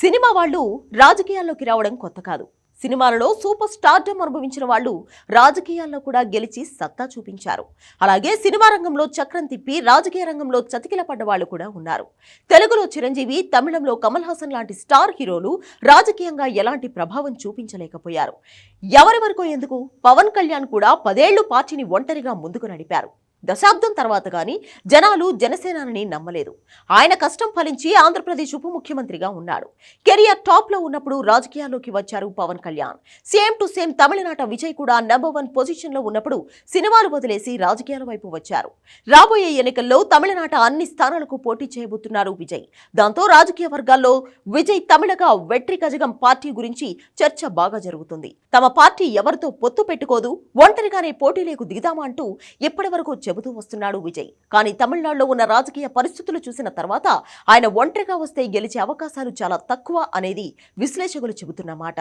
Cinema వాళ్ళు రాజకీయాల్లోకి రావడం కొత్త కాదు. సినిమాలలో సూపర్ స్టార్డమ్ అనుభవించిన వాళ్ళు రాజకీయాల్లో కూడా గెలిచి సత్తా చూపించారు. అలాగే సినిమా రంగంలో చక్రం తిప్పి రాజకీయ రంగంలో చతికిల పడ్డ వాళ్ళు కూడా ఉన్నారు. తెలుగులో చిరంజీవి తమిళంలో కమల్ హాసన్ లాంటి స్టార్ హీరోలు రాజకీయంగా ఎలాంటి ప్రభావం చూపించలేకపోయారు. ఎవరి వరకు ఎందుకు? పవన్ కళ్యాణ్ కూడా పదేళ్ళు పార్టీని ఒంటరిగా ముందుకు నడిపారు. దశాబ్దం తర్వాత కానీ జనాలు జనసేనాని నమ్మలేదు. ఆయన కష్టం ఫలించి ఆంధ్రప్రదేశ్ ఉప ముఖ్యమంత్రిగా ఉన్నాడు. కెరియర్ టాప్లో ఉన్నప్పుడు రాజకీయాల్లోకి వచ్చారు Pawan Kalyan. Same to same తమిళనాట విజయ్ కూడా నెంబర్ వన్ పొజిషన్లో ఉన్నప్పుడు సినిమాలు వదిలేసి రాజకీయాల వైపు వచ్చారు. రాబోయే ఎన్నికల్లో తమిళనాట అన్ని స్థానాలకు పోటీ చేయబోతున్నారు విజయ్. దాంతో రాజకీయ వర్గాల్లో విజయ్ తమిళగా వెట్రి కజగం పార్టీ గురించి చర్చ బాగా జరుగుతుంది. తమ పార్టీ ఎవరితో పొత్తు పెట్టుకోదు ఒంటరిగానే పోటీలేకు దిగుదామా అంటూ ఇప్పటి వరకు చెబుతూ వస్తున్నాడు విజయ్. కానీ తమిళనాడులో ఉన్న రాజకీయ పరిస్థితులు చూసిన తర్వాత ఆయన ఒంటరిగా వస్తే గెలిచే అవకాశాలు చాలా తక్కువ అనేది విశ్లేషకులు చెబుతున్నమాట.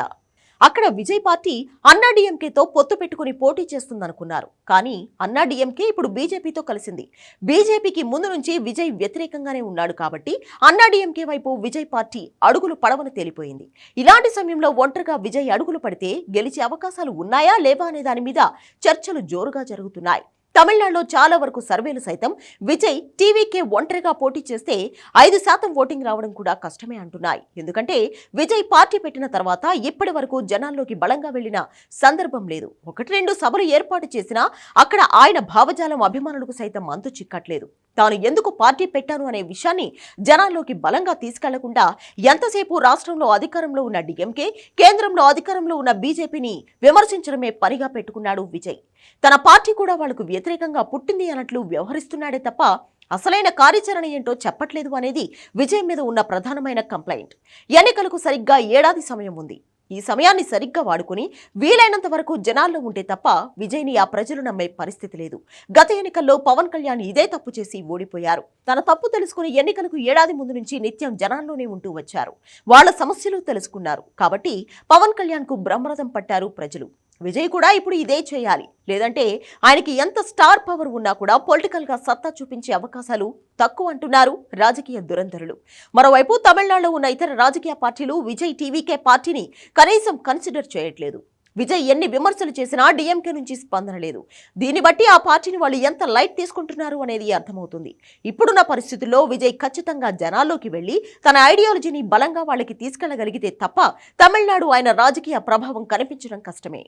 అక్కడ విజయ్ పార్టీ అన్నాడీఎంకేతో పొత్తు పెట్టుకుని పోటీ చేస్తుందనుకున్నారు. కానీ అన్నాడీఎంకే ఇప్పుడు బీజేపీతో కలిసింది. బీజేపీకి ముందు నుంచి విజయ్ వ్యతిరేకంగానే ఉన్నాడు కాబట్టి అన్నాడీఎంకే వైపు విజయ్ పార్టీ అడుగులు పడవని తేలిపోయింది. ఇలాంటి సమయంలో ఒంటరిగా విజయ్ అడుగులు పడితే గెలిచే అవకాశాలు ఉన్నాయా లేవా అనే దాని మీద చర్చలు జోరుగా జరుగుతున్నాయి. తమిళనాడులో చాలా వరకు సర్వేలు సైతం విజయ్ టీవీకే ఒంటరిగా పోటీ చేస్తే ఐదు శాతం ఓటింగ్ రావడం కూడా కష్టమే అంటున్నాయి. ఎందుకంటే విజయ్ పార్టీ పెట్టిన తర్వాత ఇప్పటి వరకు జనాల్లోకి బలంగా వెళ్ళిన సందర్భం లేదు. ఒకటి రెండు సభలు ఏర్పాటు చేసినా అక్కడ ఆయన భావజాలం అభిమానులకు సైతం అంతు చిక్కట్లేదు. తాను ఎందుకు పార్టీ పెట్టాను అనే విషయాన్ని జనాల్లోకి బలంగా తీసుకెళ్ళకుండా ఎంతసేపు రాష్ట్రంలో అధికారంలో ఉన్న డిఎంకే కేంద్రంలో అధికారంలో ఉన్న బీజేపీని విమర్శించడమే పనిగా పెట్టుకున్నాడు విజయ్. తన పార్టీ కూడా వాళ్ళకు వ్యతిరేకంగా పుట్టింది అన్నట్లు వ్యవహరిస్తున్నాడే తప్ప అసలైన కార్యాచరణ ఏంటో చెప్పట్లేదు అనేది విజయ్ మీద ఉన్న ప్రధానమైన కంప్లైంట్. ఎన్నికలకు సరిగ్గా ఏడాది సమయం ఉంది. ఈ సమయాన్ని సరిగ్గా వాడుకుని వీలైనంత వరకు జనాల్లో ఉంటే తప్ప విజయ్ని ఆ ప్రజలు నమ్మే పరిస్థితి లేదు. గత ఎన్నికల్లో పవన్ కళ్యాణ్ ఇదే తప్పు చేసి ఓడిపోయారు. తన తప్పు తెలుసుకుని ఎన్నికలకు ఏడాది ముందు నుంచి నిత్యం జనాల్లోనే ఉంటూ వచ్చారు. వాళ్ళ సమస్యలు తెలుసుకున్నారు. కాబట్టి పవన్ కళ్యాణ్కు బ్రహ్మరథం పట్టారు ప్రజలు. విజయ్ కూడా ఇప్పుడు ఇదే చేయాలి. లేదంటే ఆయనకి ఎంత స్టార్ పవర్ ఉన్నా కూడా పొలిటికల్గా సత్తా చూపించే అవకాశాలు తక్కువ అంటున్నారు రాజకీయ దురంధరులు. మరోవైపు తమిళనాడులో ఉన్న ఇతర రాజకీయ పార్టీలు విజయ్ టీవీకే పార్టీని కనీసం కన్సిడర్ చేయట్లేదు. విజయ్ ఎన్ని విమర్శలు చేసినా డిఎంకే నుంచి స్పందన లేదు. దీన్ని బట్టి ఆ పార్టీని వాళ్ళు ఎంత లైట్ తీసుకుంటున్నారు అనేది అర్థమవుతుంది. ఇప్పుడున్న పరిస్థితుల్లో విజయ్ ఖచ్చితంగా జనాల్లోకి వెళ్ళి తన ఐడియాలజీని బలంగా వాళ్ళకి తీసుకెళ్ళగలిగితే తప్ప తమిళనాడు ఆయన రాజకీయ ప్రభావం కనిపించడం కష్టమే.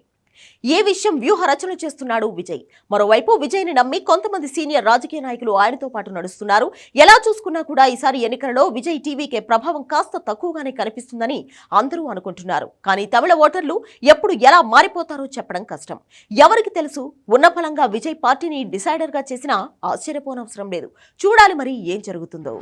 ఏ విషయం వ్యూహ రచన చేస్తున్నాడు విజయ్? మరోవైపు విజయ్ని నమ్మి కొంతమంది సీనియర్ రాజకీయ నాయకులు ఆయనతో పాటు నడుస్తున్నారు. ఎలా చూసుకున్నా కూడా ఈసారి ఎన్నికలలో విజయ్ టీవీకే ప్రభావం కాస్త తక్కువగానే కనిపిస్తుందని అందరూ అనుకుంటున్నారు. కానీ తమిళ ఓటర్లు ఎప్పుడు ఎలా మారిపోతారో చెప్పడం కష్టం. ఎవరికి తెలుసు? ఉన్న ఫలంగా విజయ్ పార్టీని డిసైడర్గా చేసినా ఆశ్చర్యపోనవసరం లేదు. చూడాలి మరి ఏం జరుగుతుందో.